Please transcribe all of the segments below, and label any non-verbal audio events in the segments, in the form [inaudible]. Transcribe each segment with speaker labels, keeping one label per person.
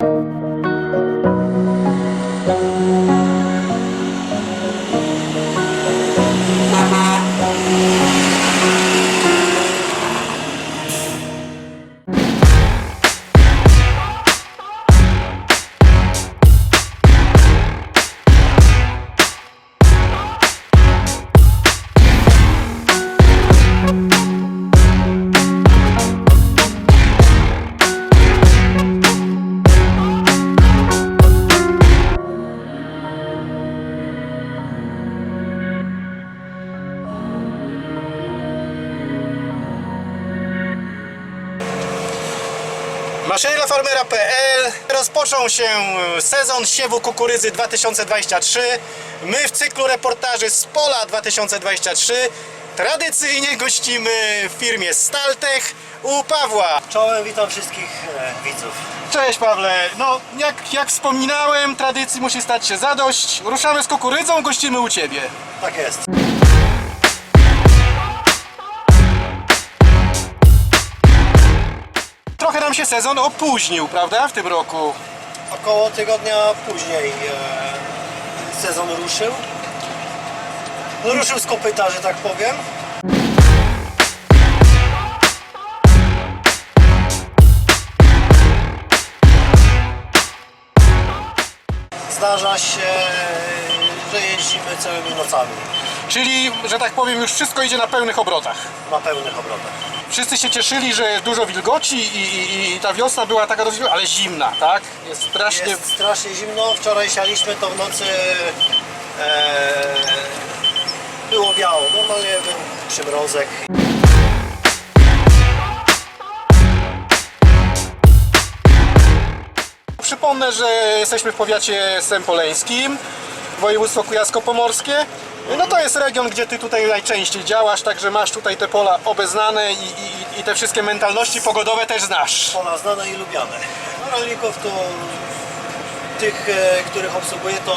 Speaker 1: Maszyny farmera.pl Rozpoczął się sezon siewu kukurydzy 2023. My w cyklu reportaży z pola 2023 tradycyjnie gościmy w firmie Staltech u Pawła.
Speaker 2: Czołem, witam wszystkich e, widzów.
Speaker 1: Cześć Pawle. No, jak, jak wspominałem, tradycji musi stać się zadość. Ruszamy z kukurydzą, gościmy u Ciebie.
Speaker 2: Tak jest.
Speaker 1: Nam się sezon opóźnił, prawda, w tym roku?
Speaker 2: Około tygodnia później e, sezon ruszył. No, ruszył z kopyta, że tak powiem. Zdarza się, że jeździmy całymi nocami
Speaker 1: Czyli, że tak powiem, już wszystko idzie na pełnych obrotach.
Speaker 2: na pełnych obrotach.
Speaker 1: Wszyscy się cieszyli, że jest dużo wilgoci i, i, i ta wiosna była taka dosyć, ale zimna, tak? Jest strasznie...
Speaker 2: Jest strasznie zimno. Wczoraj sialiśmy to w nocy. E, było biało. Normalnie był przymrozek.
Speaker 1: Przypomnę, że jesteśmy w powiacie sempoleńskim, województwo kujawsko-pomorskie. No to jest region, gdzie ty tutaj najczęściej działasz, także masz tutaj te pola obeznane i, i, i te wszystkie mentalności pogodowe też znasz.
Speaker 2: Pola znane i lubiane. No, rolników to tych, e, których obsługuję, to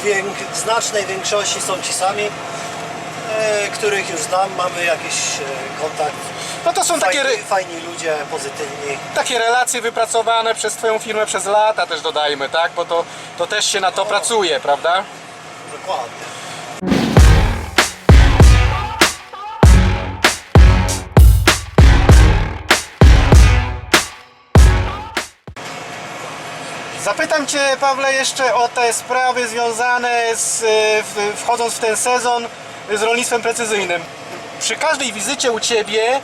Speaker 2: w wiek- znacznej większości są ci sami, e, których już znam, mamy jakiś e, kontakt.
Speaker 1: No to są takie,
Speaker 2: fajni ludzie, pozytywni.
Speaker 1: takie relacje wypracowane przez twoją firmę przez lata też dodajmy, tak? Bo to, to też się na to pracuje, prawda?
Speaker 2: Dokładnie.
Speaker 1: Zapytam Cię, Pawle, jeszcze o te sprawy związane z, w, wchodząc w ten sezon z rolnictwem precyzyjnym. Przy każdej wizycie u Ciebie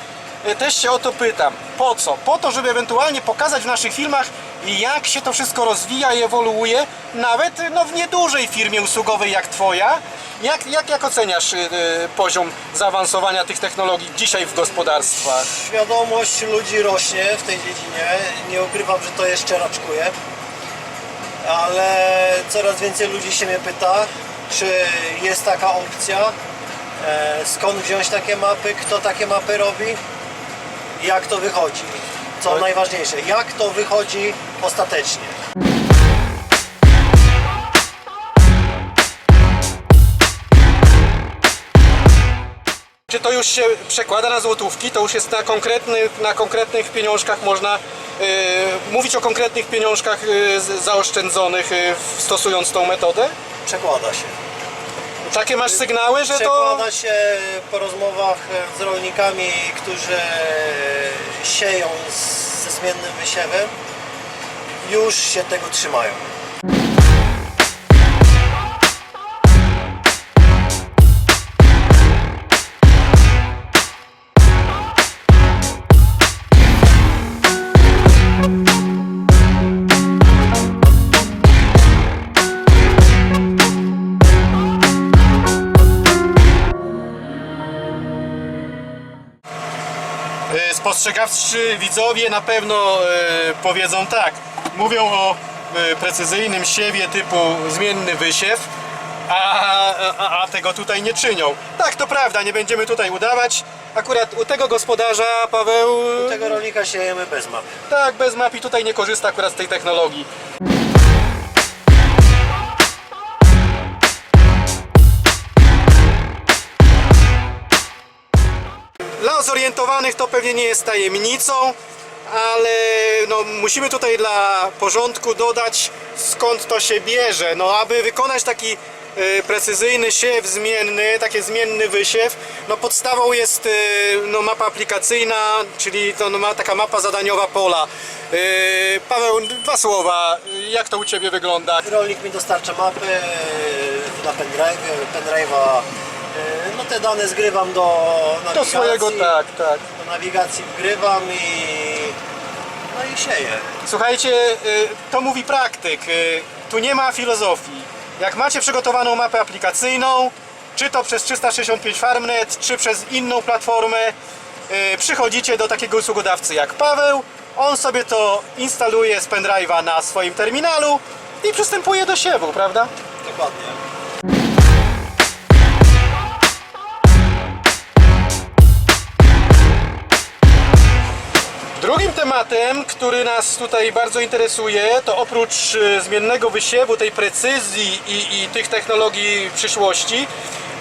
Speaker 1: też się o to pytam. Po co? Po to, żeby ewentualnie pokazać w naszych filmach, jak się to wszystko rozwija i ewoluuje, nawet no, w niedużej firmie usługowej jak Twoja. Jak, jak, jak oceniasz e, e, poziom zaawansowania tych technologii dzisiaj w gospodarstwach?
Speaker 2: Świadomość ludzi rośnie w tej dziedzinie. Nie ukrywam, że to jeszcze raczkuje. Ale coraz więcej ludzi się mnie pyta, czy jest taka opcja, e, skąd wziąć takie mapy, kto takie mapy robi, jak to wychodzi. Co
Speaker 1: Ale-
Speaker 2: najważniejsze, jak to wychodzi ostatecznie.
Speaker 1: Czy to już się przekłada na złotówki? To już jest na konkretnych, na konkretnych pieniążkach można yy, mówić o konkretnych pieniążkach yy, zaoszczędzonych yy, stosując tą metodę?
Speaker 2: Przekłada się.
Speaker 1: Takie masz sygnały, że to...
Speaker 2: Przekłada się po rozmowach z rolnikami, którzy sieją ze zmiennym wysiewem, już się tego trzymają.
Speaker 1: Spostrzegawczy widzowie na pewno yy, powiedzą tak. Mówią o yy, precyzyjnym siewie typu zmienny wysiew, a, a, a tego tutaj nie czynią. Tak, to prawda, nie będziemy tutaj udawać. Akurat u tego gospodarza, Paweł...
Speaker 2: U tego rolnika siejemy bez map.
Speaker 1: Tak, bez map i tutaj nie korzysta akurat z tej technologii. Dla zorientowanych to pewnie nie jest tajemnicą. ale no, musimy tutaj dla porządku dodać skąd to się bierze. No, aby wykonać taki e, precyzyjny siew zmienny, taki zmienny wysiew, no podstawą jest e, no, mapa aplikacyjna, czyli to no, ma taka mapa zadaniowa pola. E, Paweł, dwa słowa, jak to u Ciebie wygląda?
Speaker 2: Rolnik mi dostarcza mapy na pendrive, pendrive'a. No te dane zgrywam do nawigacji.
Speaker 1: Do swojego, tak, tak.
Speaker 2: Do nawigacji wgrywam i no i sieję.
Speaker 1: Słuchajcie, y, to mówi praktyk. y, Tu nie ma filozofii. Jak macie przygotowaną mapę aplikacyjną, czy to przez 365 Farmnet, czy przez inną platformę, y, przychodzicie do takiego usługodawcy jak Paweł. On sobie to instaluje z pendrive'a na swoim terminalu i przystępuje do siewu, prawda?
Speaker 2: Dokładnie.
Speaker 1: Drugim tematem, który nas tutaj bardzo interesuje, to oprócz y, zmiennego wysiewu, tej precyzji i, i tych technologii przyszłości,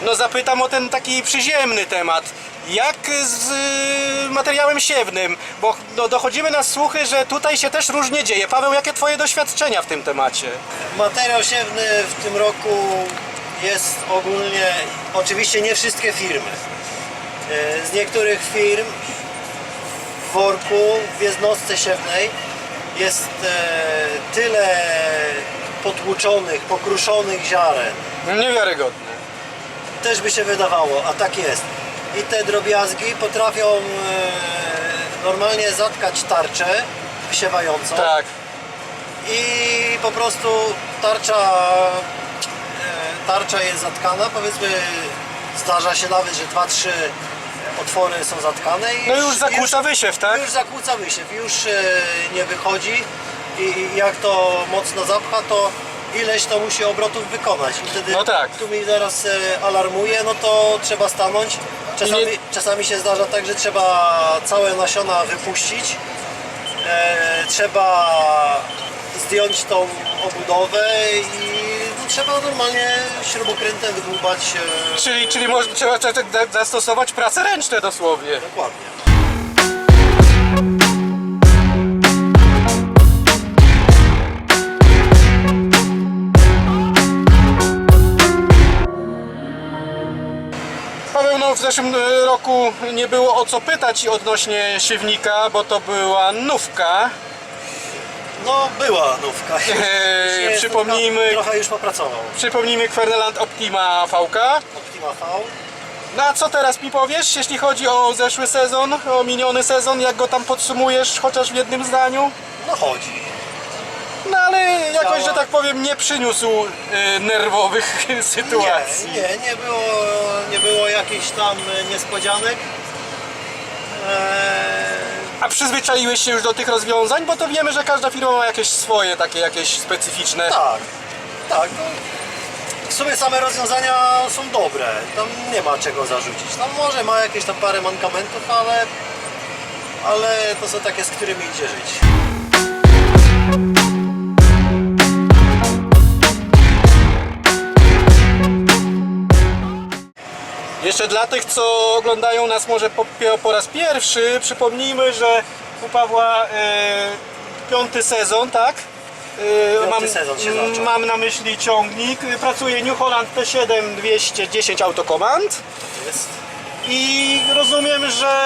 Speaker 1: no zapytam o ten taki przyziemny temat. Jak z y, materiałem siewnym? Bo no, dochodzimy na słuchy, że tutaj się też różnie dzieje. Paweł, jakie twoje doświadczenia w tym temacie?
Speaker 2: Materiał siewny w tym roku jest ogólnie, oczywiście nie wszystkie firmy. E, Z niektórych firm worku, w jednostce siewnej jest e, tyle potłuczonych, pokruszonych ziaren.
Speaker 1: Niewiarygodne.
Speaker 2: Też by się wydawało, a tak jest. I te drobiazgi potrafią e, normalnie zatkać tarczę wsiewającą
Speaker 1: Tak.
Speaker 2: i po prostu tarcza e, tarcza jest zatkana, powiedzmy zdarza się nawet, że dwa, trzy otwory są zatkane i
Speaker 1: No już zakłóca wysiew, tak?
Speaker 2: już zakłóca wysiew, już e, nie wychodzi i i jak to mocno zapcha, to ileś to musi obrotów wykonać i wtedy
Speaker 1: No tak.
Speaker 2: tu mi zaraz e, alarmuje, no to trzeba stanąć. Czasami,
Speaker 1: nie-
Speaker 2: czasami się zdarza tak, że trzeba całe nasiona wypuścić, e, trzeba zdjąć tą obudowę i trzeba normalnie śrubokrętem wydłubać e,
Speaker 1: Czyli, czyli może, trzeba trzeba zastosować prace ręczne dosłownie.
Speaker 2: dokładnie.
Speaker 1: Paweł, no w zeszłym e, roku nie było o co pytać odnośnie siewnika, bo to była nówka.
Speaker 2: No była nówka.
Speaker 1: Eee, [laughs] przypomnijmy-
Speaker 2: Trochę już popracował.
Speaker 1: Przypomnijmy Kwerneland Optima VK.
Speaker 2: Optima V.
Speaker 1: No a co teraz mi powiesz, jeśli chodzi o zeszły sezon, o miniony sezon, jak go tam podsumujesz chociaż w jednym zdaniu?
Speaker 2: No chodzi.
Speaker 1: No ale jakoś, że tak powiem, nie przyniósł e, nerwowych [laughs] sytuacji.
Speaker 2: Nie, nie, nie było, nie było jakichś tam e, niespodzianek. Eee,
Speaker 1: A przyzwyczaiłeś się już do tych rozwiązań? Bo to wiemy, że każda firma ma jakieś swoje, takie jakieś specyficzne.
Speaker 2: tak, tak. No, w sumie same rozwiązania są dobre. Tam nie ma czego zarzucić. Tam może ma jakieś tam parę mankamentów, ale, ale to są takie, z którymi idzie żyć.
Speaker 1: Jeszcze dla tych, co oglądają nas może po, po raz pierwszy, przypomnijmy, że u Pawła e, piąty sezon, tak? E,
Speaker 2: Piąty sezon zaczął.
Speaker 1: Mam na myśli ciągnik. Pracuje New Holland T7 210 Autocommand
Speaker 2: Jest.
Speaker 1: i rozumiem, że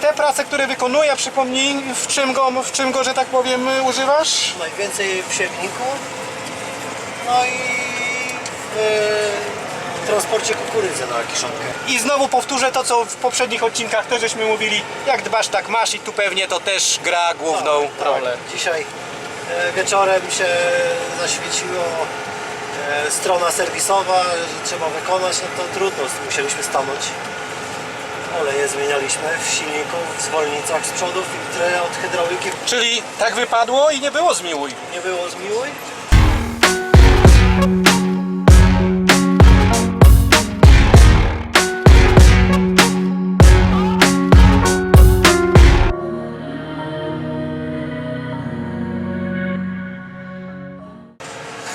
Speaker 1: te prace, które wykonuje, przypomnij, w czym go, w czym go, że tak powiem, używasz?
Speaker 2: Najwięcej w siewniku. No i w transporcie kukurydzy na kiszonkę.
Speaker 1: I znowu powtórzę to, co w poprzednich odcinkach też żeśmy mówili, jak dbasz, tak masz i tu pewnie to też gra główną
Speaker 2: Tak,
Speaker 1: rolę.
Speaker 2: Tak. Dzisiaj e, wieczorem się zaświeciło e, strona serwisowa, że trzeba wykonać, no to trudno, musieliśmy stanąć. Oleje zmienialiśmy w silniku, w zwolnicach z przodu, filtry od hydrauliki.
Speaker 1: Czyli tak wypadło i nie było zmiłuj.
Speaker 2: Nie było zmiłuj.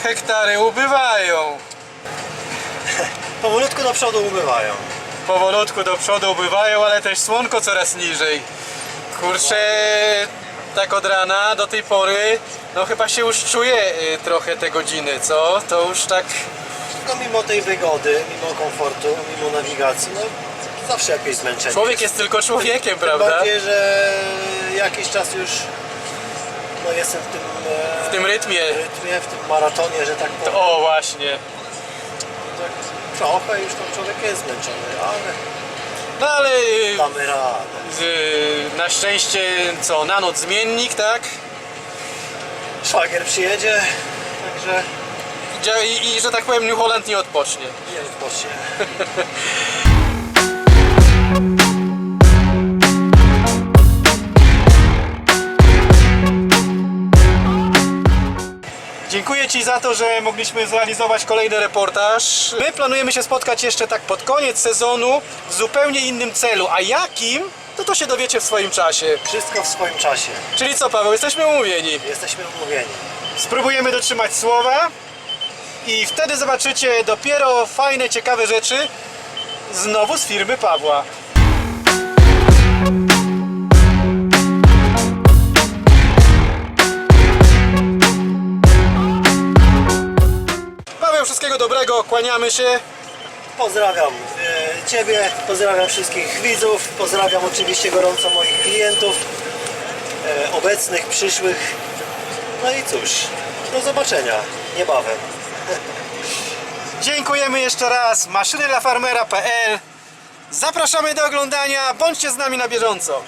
Speaker 1: Hektary ubywają.
Speaker 2: Powolutku do przodu ubywają.
Speaker 1: Powolutku do przodu ubywają, ale też słonko coraz niżej. Kurczę, tak od rana do tej pory, no chyba się już czuje y, trochę te godziny, co? To już tak...
Speaker 2: No mimo tej wygody, mimo komfortu, mimo nawigacji, no zawsze jakieś zmęczenie.
Speaker 1: Człowiek jest tylko człowiekiem,
Speaker 2: Tym
Speaker 1: prawda?
Speaker 2: bardziej, że jakiś czas już no jestem w tym,
Speaker 1: W tym rytmie.
Speaker 2: rytmie, w tym maratonie, że tak powiem.
Speaker 1: O, właśnie.
Speaker 2: Tak trochę już tam człowiek jest zmęczony, ale
Speaker 1: No ale y,
Speaker 2: damy radę.
Speaker 1: na szczęście co, na noc zmiennik, tak?
Speaker 2: Szwagier przyjedzie, także
Speaker 1: I, I że tak powiem New Holland nie odpocznie.
Speaker 2: nie odpocznie. [laughs]
Speaker 1: Dziękuję Ci za to, że mogliśmy zrealizować kolejny reportaż. My planujemy się spotkać jeszcze tak pod koniec sezonu w zupełnie innym celu. A jakim? To to się dowiecie w swoim czasie.
Speaker 2: Wszystko w swoim czasie.
Speaker 1: Czyli co Paweł, jesteśmy umówieni.
Speaker 2: Jesteśmy umówieni.
Speaker 1: Spróbujemy dotrzymać słowa i wtedy zobaczycie dopiero fajne, ciekawe rzeczy znowu z firmy Pawła. Kłaniamy się.
Speaker 2: Pozdrawiam e, Ciebie, pozdrawiam wszystkich widzów, pozdrawiam oczywiście gorąco moich klientów, e, obecnych, przyszłych. No i cóż, do zobaczenia niebawem. [laughs]
Speaker 1: Dziękujemy jeszcze raz, maszynydlafarmera.pl Zapraszamy do oglądania, bądźcie z nami na bieżąco.